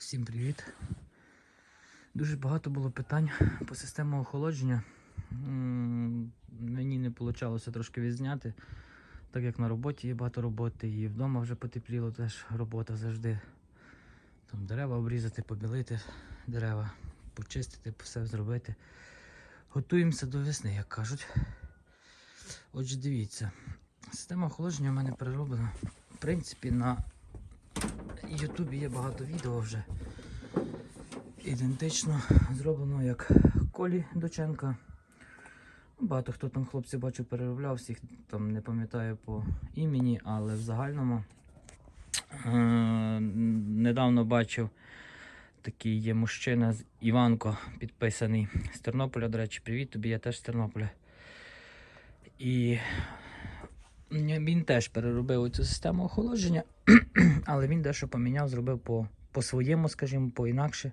Всім привіт. Дуже багато було питань по системі охолодження. Мені не вийшло трошки відзняти, так як на роботі є багато роботи, і вдома вже потепліло теж робота завжди. Там дерева обрізати, побілити дерева, почистити, все зробити. Готуємося до весни, як кажуть. Отже, дивіться, система охолодження в мене перероблена. В принципі, на Ютубі є багато відео вже. Ідентично зроблено як Колі Доченка. Багато хто там хлопці бачу переробляв, всіх там не пам'ятаю по імені, але в загальному е- недавно бачив такий є мужчина з Іванко підписаний з Тернополя. До речі, привіт тобі, я теж з Тернополя. І він теж переробив цю систему охолодження, але він дещо поміняв, зробив по, по своєму, скажімо, по інакше.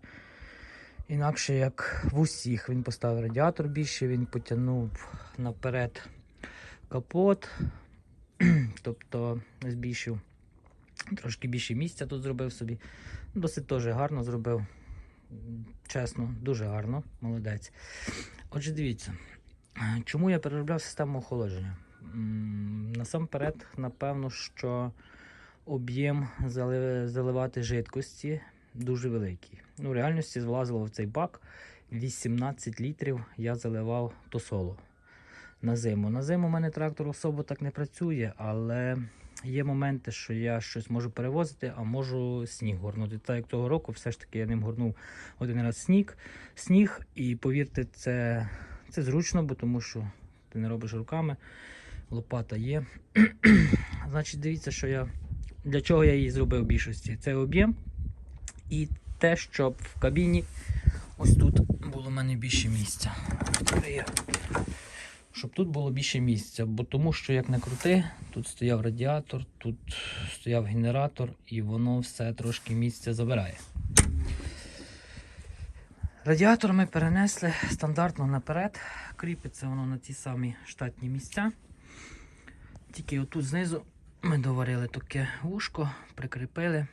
Інакше як в усіх. Він поставив радіатор більше, він потягнув наперед капот, тобто збільшив трошки більше місця тут зробив собі. Досить теж гарно зробив. Чесно, дуже гарно, молодець. Отже, дивіться, чому я переробляв систему охолодження? Насамперед, напевно, що об'єм заливати жидкості дуже великий. Ну, в реальності влазило в цей бак 18 літрів я заливав до соло на зиму. На зиму у мене трактор особо так не працює, але є моменти, що я щось можу перевозити, а можу сніг горнути. Так як того року, все ж таки я ним горнув один раз сніг, сніг і повірте, це, це зручно, бо тому що ти не робиш руками, лопата є. Значить, дивіться, що я для чого я її зробив в більшості. Це об'єм і те, щоб в кабіні ось тут було в мене більше місця. Щоб тут було більше місця, бо тому що як не крути, тут стояв радіатор, тут стояв генератор, і воно все трошки місця забирає. Радіатор ми перенесли стандартно наперед. Кріпиться воно на ті самі штатні місця. Тільки отут знизу ми доварили таке вушко, прикріпили.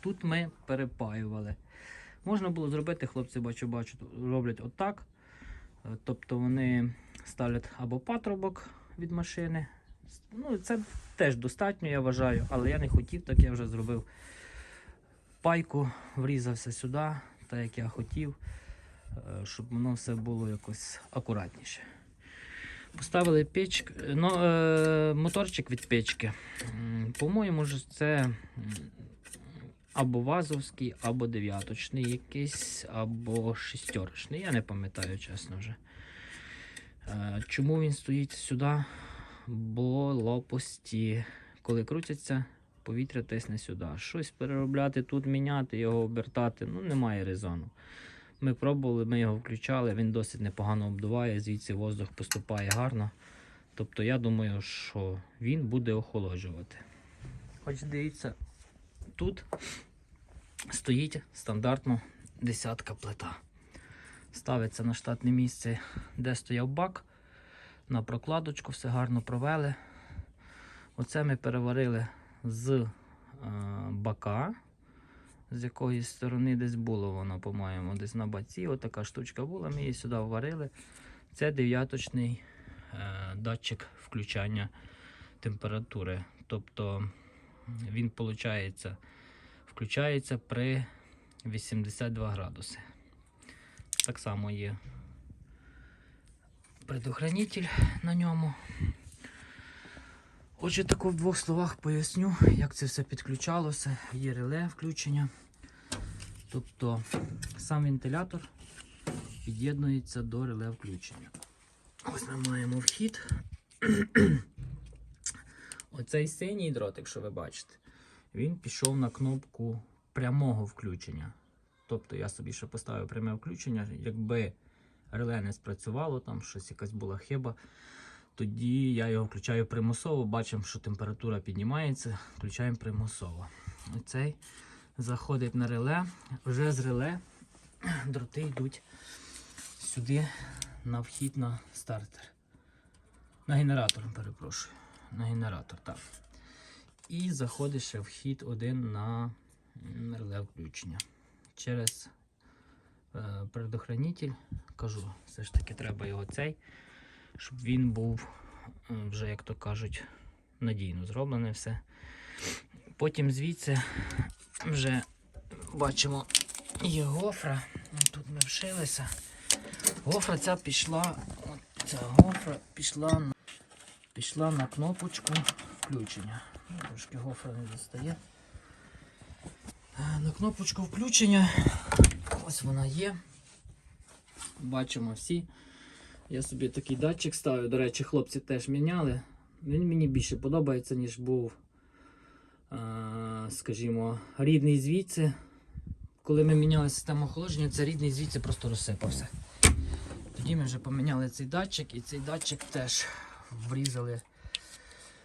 Тут ми перепаювали. Можна було зробити, хлопці бачу, бачу, роблять отак. Е, Тобто вони ставлять або патрубок від машини. Ну, це теж достатньо, я вважаю, але я не хотів, так я вже зробив пайку, врізався сюди, так як я хотів, е, щоб воно все було якось акуратніше. Поставили печк, ну, е, моторчик від печки. По-моєму, це або вазовський, або дев'яточний якийсь, або шістерочний. Я не пам'ятаю, чесно вже. Е, Чому він стоїть сюди? Бо лопасті, коли крутяться, повітря тисне сюди. Щось переробляти тут, міняти, його обертати, ну немає резону. Ми пробували, ми його включали, він досить непогано обдуває, звідси воздух поступає гарно. Тобто я думаю, що він буде охолоджувати. Хоч дивіться, тут стоїть стандартно десятка плита. Ставиться на штатне місце, де стояв бак. На прокладочку все гарно провели. Оце ми переварили з е, бака, з якоїсь сторони десь було воно, по-моєму, десь на баці. Отака штучка була, ми її сюди варили. Це дев'яточний е, датчик включання температури. Тобто він виходить, включається при 82 градуси. Так само є предохранитель на ньому. Отже, тако в двох словах поясню, як це все підключалося. Є реле включення. Тобто сам вентилятор під'єднується до реле включення. Ось ми маємо вхід. Оцей синій дрот, якщо ви бачите, він пішов на кнопку прямого включення. Тобто я собі ще поставив пряме включення. Якби реле не спрацювало, там щось якась була хиба, тоді я його включаю примусово, бачимо, що температура піднімається, включаємо примусово. Оцей заходить на реле, вже з реле дроти йдуть сюди на вхід на стартер. На генератор, перепрошую. На генератор, так. І заходить ще вхід один на м, включення. Через е, предохранитель кажу, все ж таки треба його цей, щоб він був е, вже, як то кажуть, надійно зроблене все. Потім звідси вже бачимо є гофра. Тут ми вшилися. Гофра ця пішла. Ця гофра пішла пішла на кнопочку включення. Ну, Трошки гофра не достає. Е, На кнопочку включення. Ось вона є. Бачимо всі. Я собі такий датчик ставлю. До речі, хлопці теж міняли. Він мені більше подобається, ніж був, скажімо, рідний звідси. Коли ми міняли систему охолодження, це рідний звідси просто розсипався. Тоді ми вже поміняли цей датчик, і цей датчик теж врізали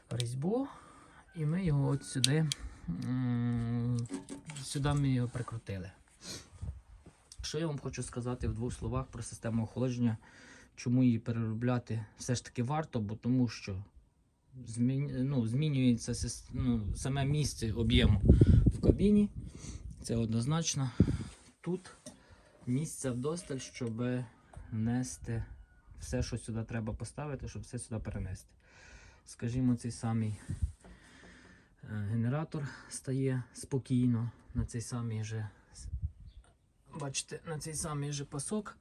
різьбу, і ми його от сюди, сюди ми його прикрутили. Що я вам хочу сказати в двох словах про систему охолодження, чому її переробляти все ж таки варто, бо тому що змін, ну, змінюється ну, саме місце об'єму в кабіні. Це однозначно. Тут місця вдосталь, щоб нести все, що сюди треба поставити, щоб все сюди перенести. Скажімо, цей самий е, генератор стає спокійно на цей самий же, бачите, на цей самий же пасок.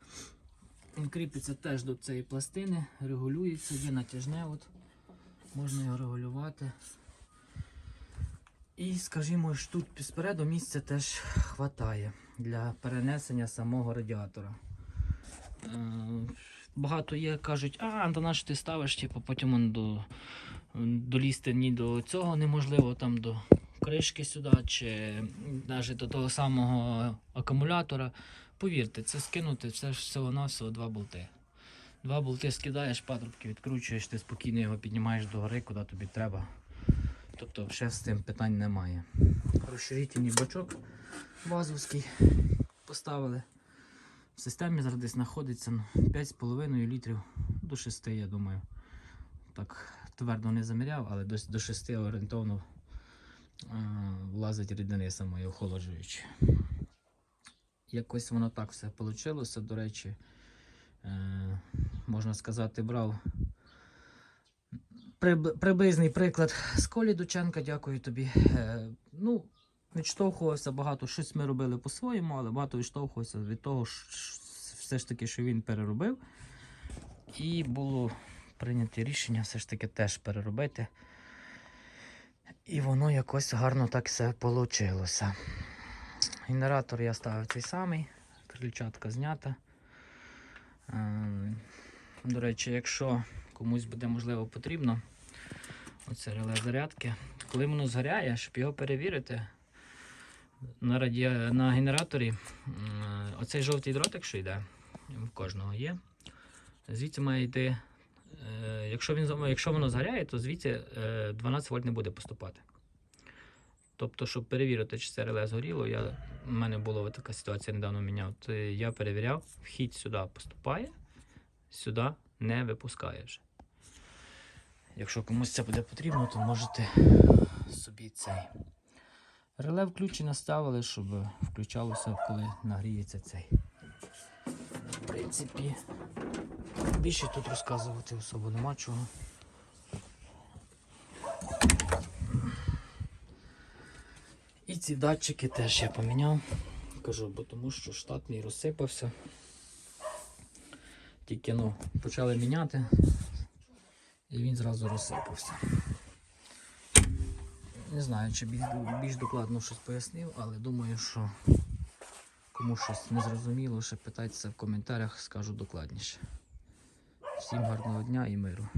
Він кріпиться теж до цієї пластини, регулюється, є натяжне, от, можна його регулювати. І, скажімо, ж тут спереду місця теж хватає для перенесення самого радіатора. Е, Багато є, кажуть, а, то на що ти ставиш, типу, потім до, долізти ні до цього неможливо, там до кришки сюди, чи навіть до того самого акумулятора. Повірте, це скинути це ж всього-навсього два болти. Два болти скидаєш, патрубки відкручуєш, ти спокійно його піднімаєш до гори, куди тобі треба. Тобто ще з цим питань немає. Розширительний бачок базовський поставили. В системі зараз десь знаходиться ну, 5,5 літрів до 6, я думаю. Так твердо не заміряв, але десь до 6 орієнтовно е, влазить рідини самої охолоджуючі. Якось воно так все вийшло. До речі, можна сказати, брав приб- приблизний приклад з Колі Дученка, дякую тобі. Е, ну, відштовхувався багато, щось ми робили по-своєму, але багато відштовхувався від того, все ж таки, що він переробив. І було прийнято рішення все ж таки теж переробити. І воно якось гарно так все вийшло. Генератор я ставив цей самий, крильчатка знята. Ем, До речі, якщо комусь буде можливо потрібно, оце реле зарядки, коли воно згоряє, щоб його перевірити, на, раді... на генераторі оцей жовтий дротик, що йде, в кожного є. Звідси має йти. е, Якщо, він, якщо воно згоряє, то звідси е, 12 вольт не буде поступати. Тобто, щоб перевірити, чи це реле згоріло, я, в мене була така ситуація недавно міняв. То я перевіряв, вхід сюди поступає, сюди не випускає. Якщо комусь це буде потрібно, то можете собі цей. Реле включено ставили, щоб включалося, коли нагріється цей. В принципі, більше тут розказувати особо нема чого. Ці датчики теж я поміняв. Кажу, бо тому що штат мій розсипався. Тільки ну, почали міняти, і він зразу розсипався. Не знаю, чи більш, більш докладно щось пояснив, але думаю, що кому щось не зрозуміло, ще питайтеся в коментарях, скажу докладніше. Всім гарного дня і миру.